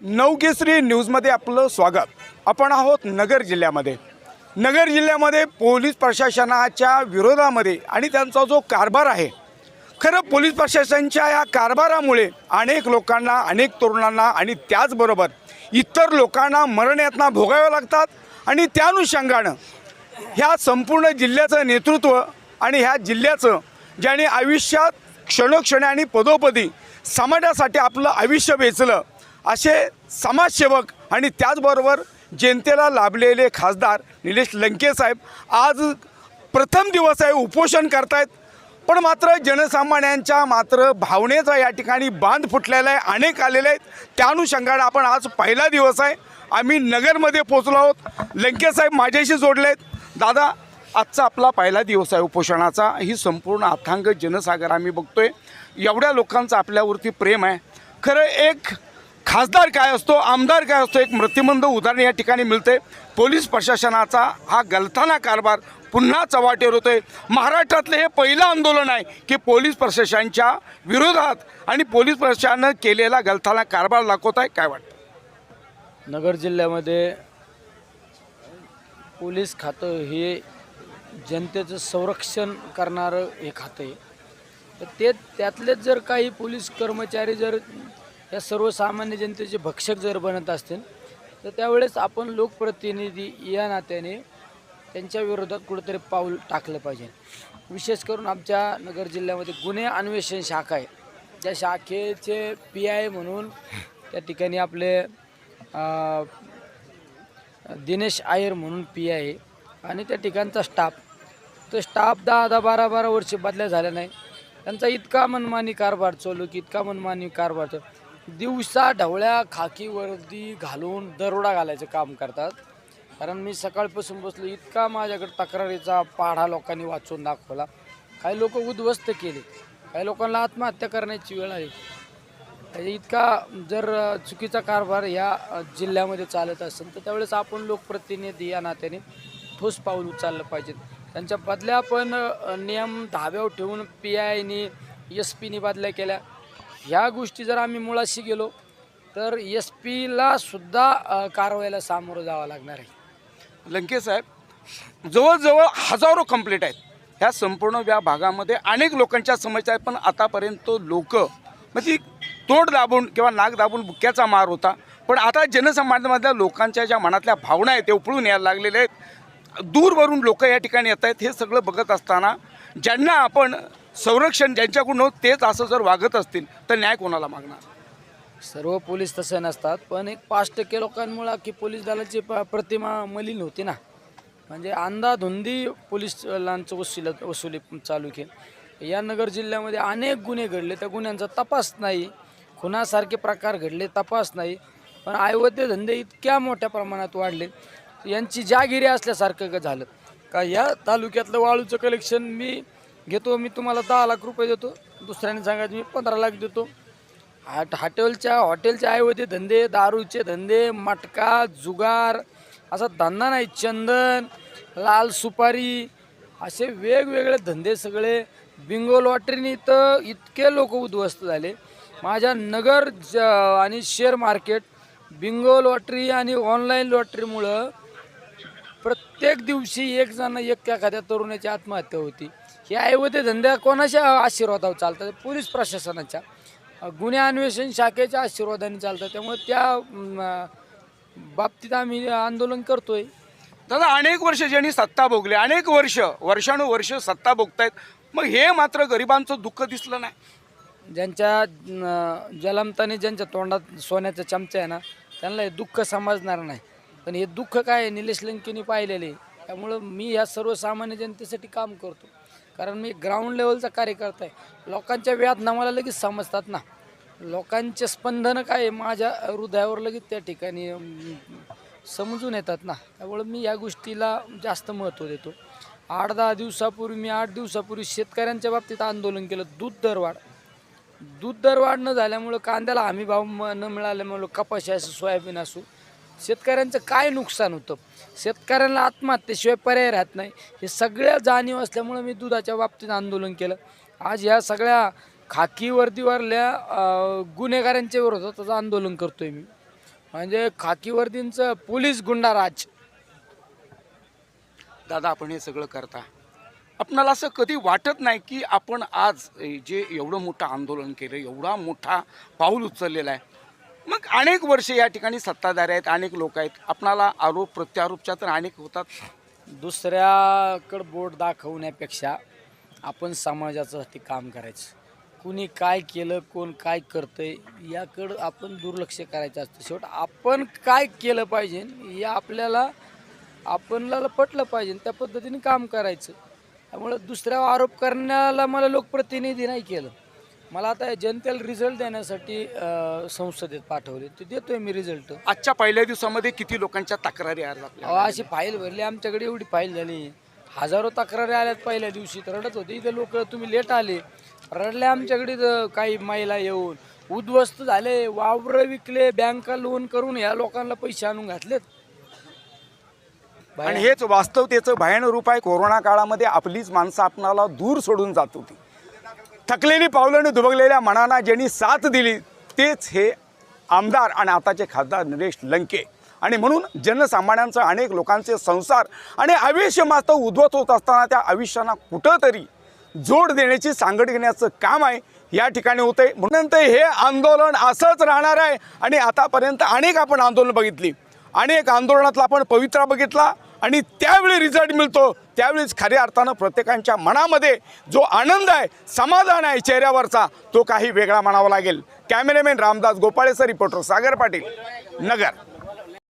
नवकेसरी न्यूजमध्ये आपलं स्वागत. आपण आहोत नगर जिल्ह्यामध्ये. नगर जिल्ह्यामध्ये पोलीस प्रशासनाच्या विरोधामध्ये आणि त्यांचा जो कारभार आहे. खरं पोलीस प्रशासनाच्या या कारभारामुळे अनेक लोकांना अनेक तरुणांना आणि त्याचबरोबर इतर लोकांना मरण यातना भोगाव्या लागतात आणि त्या अनुषंगानं ह्या संपूर्ण जिल्ह्याचं नेतृत्व आणि ह्या जिल्ह्याचं ज्याने आयुष्यात क्षणोक्षणी आणि पदोपदी समाजासाठी आपलं आयुष्य वेचलं असे समाजसेवक आणि त्याचबरोबर जनतेला लाभलेले खासदार निलेश लंके साहेब आज प्रथम दिवस आहे उपोषण करतायत. पण मात्र जनसामान्यांच्या मात्र भावनेचा या ठिकाणी बांध फुटलेला आहे अनेक आलेले आहेत. त्या अनुषंगाने आपण आज पहिला दिवस आहे. आम्ही नगरमध्ये पोचलो आहोत. लंके साहेब माझ्याशी जोडले आहेत दादा आजचा आपला पहिला दिवस आहे उपोषणाचा. ही संपूर्ण अथांग जनसागर आम्ही बघतोय. एवढ्या लोकांचं आपल्यावरती प्रेम आहे. खरं एक खासदार काय असतो आमदार काय असतो एक मृत्यूमंद उदाहरण या ठिकाणी मिळते पोलीस प्रशासनाचा हा गलथाना कारभार पुन्हा चव्हाटेवर होतोय. महाराष्ट्रातलं हे पहिलं आंदोलन आहे की पोलीस प्रशासनाच्या विरोधात आणि पोलीस प्रशासनानं केलेला गलथाना कारभार दाखवत आहे. काय वाटतं? नगर जिल्ह्यामध्ये पोलीस खातं हे जनतेचं संरक्षण करणारं हे खातं आहे. तर ते त्यातलेच जर काही पोलीस कर्मचारी जर या सर्वसामान्य जनतेचे भक्षक जर बनत असतील तर त्यावेळेस आपण लोकप्रतिनिधी या नात्याने त्यांच्या विरोधात कुठंतरी पाऊल टाकलं पाहिजे. विशेष करून आमच्या नगर जिल्ह्यामध्ये गुन्हे अन्वेषण शाखा आहे. त्या शाखेचे पी आय म्हणून त्या ठिकाणी आपले दिनेश आयर म्हणून पी आय आहे. आणि त्या ठिकाणचा स्टाफ तो स्टाफ दहा दहा बारा बारा वर्ष बदल्या झाल्या नाही. त्यांचा इतका मनमानी कारभार चालू की इतका मनमानी कारभार चालू. दिवसा ढवळ्या खाकी वर्दी घालून दरोडा घालायचं काम करतात. कारण मी सकाळपासून बसलो इतका माझ्याकडे तक्रारीचा पाढा लोकांनी वाचून दाखवला. काही लोक उद्ध्वस्त केले. काही लोकांना आत्महत्या करण्याची वेळ आली. त्याच्या इतका जर चुकीचा कारभार या जिल्ह्यामध्ये चालत असेल तर त्यावेळेस आपण लोकप्रतिनिधी या नात्याने ठोस पाऊल उचललं पाहिजेत त्यांच्या बदल्या पण नियम धाब्यावर ठेवून पी आयनी एस पीनी बदल्या केल्या. ह्या गोष्टी जर आम्ही मुळाशी गेलो तर एस पीला सुद्धा कारवाईला सामोरं जावं लागणार आहे. लंके साहेब जवळजवळ हजारो कंप्लेंट आहेत. ह्या संपूर्ण या भागामध्ये अनेक लोकांच्या समस्या आहेत पण आतापर्यंत लोक म्हणजे तोंड दाबून किंवा नाक दाबून बुक्क्याचा मार होता. पण आता जनसमाजामधल्या लोकांच्या ज्या मनातल्या भावना आहेत ते उपळून यायला लागलेल्या आहेत. दूरवरून लोक या ठिकाणी येत आहेत हे सगळं बघत असताना ज्यांना आपण संरक्षण ज्यांच्याकडून होत तेच असं जर वागत असतील तर न्याय कोणाला मागणार? सर्व पोलीस तसे नसतात पण एक पाच टक्के लोकांमुळं की पोलीस दलाची प प्रतिमा मलिन होती ना. म्हणजे अंधाधुंदी दलांचं वसुली वसुली चालू केली. या नगर जिल्ह्यामध्ये अनेक गुन्हे घडले त्या गुन्ह्यांचा तपास नाही. खुनासारखे प्रकार घडले तपास नाही. पण आयवद्य धंदे इतक्या मोठ्या प्रमाणात वाढले. यांची जागिरी असल्यासारखं झालं. का या तालुक्यातलं वाळूचं कलेक्शन मी घेतो मी तुम्हाला दहा लाख रुपये देतो. दुसऱ्याने सांगायचं मी पंधरा लाख देतो. हाट हॉटेलच्या हॉटेलच्या ऐवजी धंदे दारूचे धंदे मटका जुगार असा धंदा नाही चंदन लाल सुपारी असे वेगवेगळे धंदे सगळे. बिंगो लॉटरीने तर इतके लोक उद्ध्वस्त झाले. माझ्या नगर ज आणि शेअर मार्केट बिंगो लॉटरी आणि ऑनलाईन लॉटरीमुळं प्रत्येक दिवशी एक जण एक एखाद्या तरुणाची आत्महत्या होती. हे ऐवते धंद्या कोणाच्या आशीर्वादावर चालतात? पोलीस प्रशासनाच्या. गुन्हे अन्वेषण शाखेच्या आशीर्वादाने चालतात. त्यामुळे त्या बाबतीत आम्ही आंदोलन करतोय. दादा अनेक वर्ष ज्यांनी सत्ता भोगली अनेक वर्ष वर्षानुवर्ष सत्ता भोगतायत मग हे मात्र गरिबांचं दुःख दिसलं नाही. ज्यांच्या जलमताने ज्यांच्या तोंडात सोन्याचा चमचा आहे ना त्यांना हे दुःख समजणार नाही. पण हे दुःख काय आहे? निलेश लंकेनी पाहिलेले त्यामुळं मी ह्या सर्वसामान्य जनतेसाठी काम करतो. कारण मी ग्राउंड लेवलचा कार्यकर्ता आहे. लोकांच्या वेदना मला लगेच समजतात ना. लोकांचे स्पंदनं काय आहे? माझ्या हृदयावर लगेच त्या ठिकाणी समजून येतात ना. त्यामुळं मी या गोष्टीला जास्त महत्त्व देतो. आठ दहा दिवसापूर्वी मी आठ दिवसापूर्वी शेतकऱ्यांच्या बाबतीत आंदोलन केलं. दूध दरवाढ दूध दरवाढ न झाल्यामुळं कांद्याला हमी भाव म- न मिळाल्यामुळं कपाशी असो सोयाबीन असो शेतकऱ्यांचं काय नुकसान होतं? शेतकऱ्यांना आत्महत्येशिवाय पर्याय राहत नाही. हे सगळ्या जाणीव असल्यामुळं मी दुधाच्या बाबतीत आंदोलन केलं. आज ह्या सगळ्या खाकी वर्दीवरल्या गुन्हेगारांच्या विरोधात आंदोलन आहे मी. म्हणजे खाकी वर्दींचं पोलीस गुंडाराज दादा आपण हे सगळं करता. आपणाला असं कधी वाटत नाही की आपण आज जे एवढं मोठं आंदोलन केलं एवढा मोठा पाऊल उचललेला आहे मग अनेक वर्षे या ठिकाणी सत्ताधारी आहेत अनेक लोक आहेत. आपणाला आरोप प्रत्यारोपच्या तर अनेक होतात. दुसऱ्याकडं बोट दाखवण्यापेक्षा आपण समाजाचं ते काम करायचं. कुणी काय केलं कोण काय करतंय याकडं आपण दुर्लक्ष करायचं असतं. शेवट आपण काय केलं पाहिजे हे आपल्याला आपणाला पटलं पाहिजे त्या पद्धतीने काम करायचं. त्यामुळं दुसऱ्यावर आरोप करण्याला मला लोकप्रतिनिधी नाही केलं. मला आता जनतेला रिझल्ट देण्यासाठी अं, संसदेत पाठवले. ते देतोय मी रिझल्ट आजच्या पहिल्या दिवसामध्ये किती लोकांच्या तक्रारी अहो अशी फाईल भरली आमच्याकडे एवढी फाईल झाली. हजारो तक्रारी आल्यात पहिल्या दिवशी तर रडत होते. इथे लोक तुम्ही लेट आले. रडले आमच्याकडे इथं काही महिला येऊन. उद्ध्वस्त झाले वावर विकले बँका लोन करून या लोकांना पैसे आणून घातलेत. आणि हेच वास्तवतेचं भयानक रूप आहे. कोरोना काळामध्ये आपलीच माणसं आपणाला दूर सोडून जात होती. थकलेली पावलाने दुबगलेल्या मनाना ज्यांनी साथ दिली तेच हे आमदार आणि आताचे खासदार निलेश लंके. आणि म्हणून जनसामान्यांचं अनेक लोकांचे संसार आणि आयुष्य मात्र उद्ध्वस्त होत असताना त्या आयुष्यांना कुठंतरी जोड देण्याची सांगड घेण्याचं काम आहे या ठिकाणी होते म्हणून तर हे आंदोलन असंच राहणार आहे. आणि आतापर्यंत अनेक आपण आंदोलन बघितली. अनेक आंदोलनातला आपण पवित्रा बघितला. आणि त्यावेळी रिझल्ट मिळतो. त्यावेळीच खऱ्या अर्थानं प्रत्येकांच्या मनामध्ये जो आनंद आहे समाधान आहे चेहऱ्यावरचा तो काही वेगळा म्हणावा लागेल. कॅमेरामॅन रामदास गोपाळेसर रिपोर्टर सागर पाटील नगर.